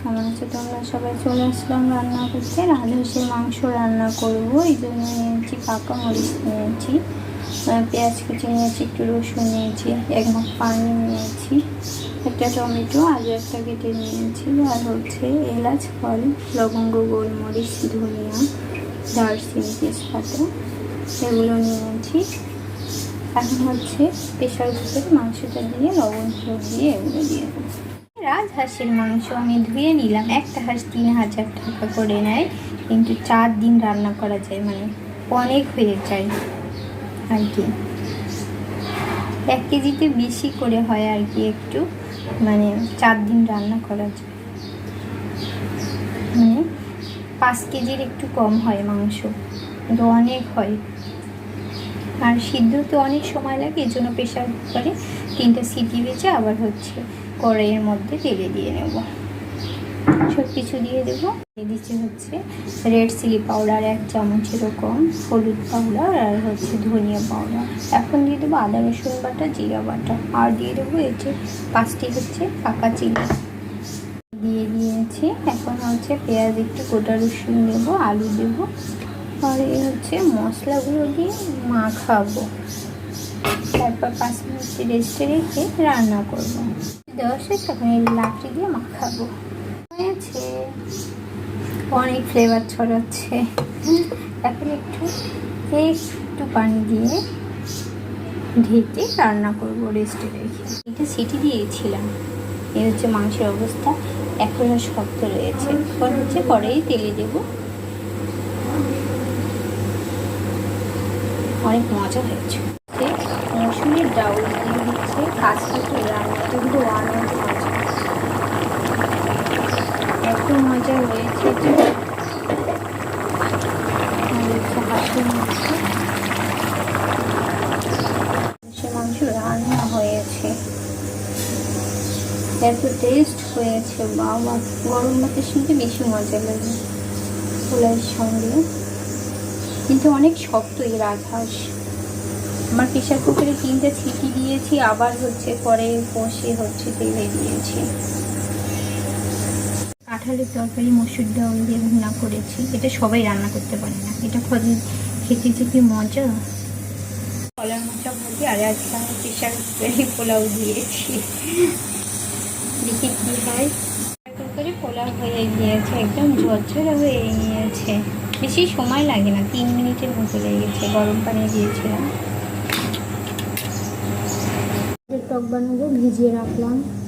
কেমন আছে তোমরা সবাই চলে আসলাম রান্না করতে রাজহাঁসের মাংস রান্না করব, এই জন্য নিয়েছি পাকা মরিচ নিয়েছি পেঁয়াজ কুচি নিয়েছি, একটু রসুন নিয়েছি, এক মগ পানি নিয়েছি, একটা টমেটো, আলু একটা কেটে নিয়েছি, আর হচ্ছে এলাচ, ফল, লবঙ্গ, গোলমরিচ, ধনিয়া, দারচিনি, তেজপাতা, এগুলো নিয়েছি। এখন হচ্ছে প্রেশার কুকারে মাংসটা দিয়ে, লবণ দিয়ে এগুলো দিয়ে রাজহাঁসের মাংস আমি ধুয়ে নিলাম। একটা হাঁস তিন হাজার টাকা করে নেয়, কিন্তু চার দিন রান্না করা যায় মানে অনেক হয়ে যায় আর কি। এক কেজিতে বেশি করে হয় আর কি একটু মানে চার দিন রান্না করা যায়। মানে পাঁচ কেজির একটু কম হয় মাংস, কিন্তু অনেক হয়। আর সিদ্ধ তো অনেক সময় লাগে এর জন্য প্রেশার কুকারে তিনটা সিটি বেঁচে আবার হচ্ছে। কড়াইয়ের মধ্যে তেলে দিয়ে নেব। সব কিছু দিয়ে দেবো। দিয়ে দিচ্ছি হচ্ছে রেড চিলি পাউডার এক চামচ এরকম হলুদ পাউডার আর হচ্ছে ধনিয়া পাউডার এখন দিয়ে দেবো আদা, রসুন বাটা, জিরা বাটা। আর দিয়ে দেবো এই যে পাঁচটি হচ্ছে পাকা চিলি দিয়ে দিয়েছি। এখন হচ্ছে পেঁয়াজ, একটু গোটা রসুন দেবো, আলু দেবো। আর এই হচ্ছে মশলাগুলো দিয়ে মাখাবো। তারপর পাঁচ মিনিট রেস্টে রেখে রান্না করব। দেওয়া শেষ এখন এই লাকড়ি দিয়ে মাখাবো। অনেক ফ্লেভার ছড়াচ্ছে। এখন একটু একটু পানি দিয়ে ঢেকে রান্না করব রেস্টে রেখে। এটা সিটি দিয়েছিলাম। এই হচ্ছে মাংসের অবস্থা। এখনও শক্ত রয়েছে। এখন হচ্ছে পরেই তেলে দেবো। অনেক মজা হয়েছে। মৌসুমের ডাউল দিয়ে হচ্ছে কাঁচকচি রান্না কিন্তু অনেক মজা এত মজা হয়েছে যে মাংস রান্না হয়েছে। এত টেস্ট হয়েছে, বাবা, গরম ভাতের সঙ্গে বেশি মজা লাগে। পোলার সঙ্গে। কিন্তু অনেক শক্ত এই রাজহাঁস আমার প্রেশার কুকারে তিনটে ছিটি দিয়েছি, আবার হচ্ছে পরে কষে হচ্ছে তেলে দিয়েছি। কাঁঠালের তরকারি, মসুর ডাল দিয়ে ভুনা করেছি। এটা সবাই রান্না করতে পারে না। এটা খোঁজে খেতে যে কি মজা। কলার মোচা ভাজি আর আজকে আমি প্রেশার কুকারে পোলাও দিয়েছি। দেখি কী হয়। কুকারে পোলাও হয়ে গিয়েছে, একদম ঝরঝরে হয়ে গিয়েছে। বেশি সময় লাগে না, তিন মিনিটের মতো লেগেছে, গরম পানি দিয়েছিলাম। टक बन गए भिजिए रखल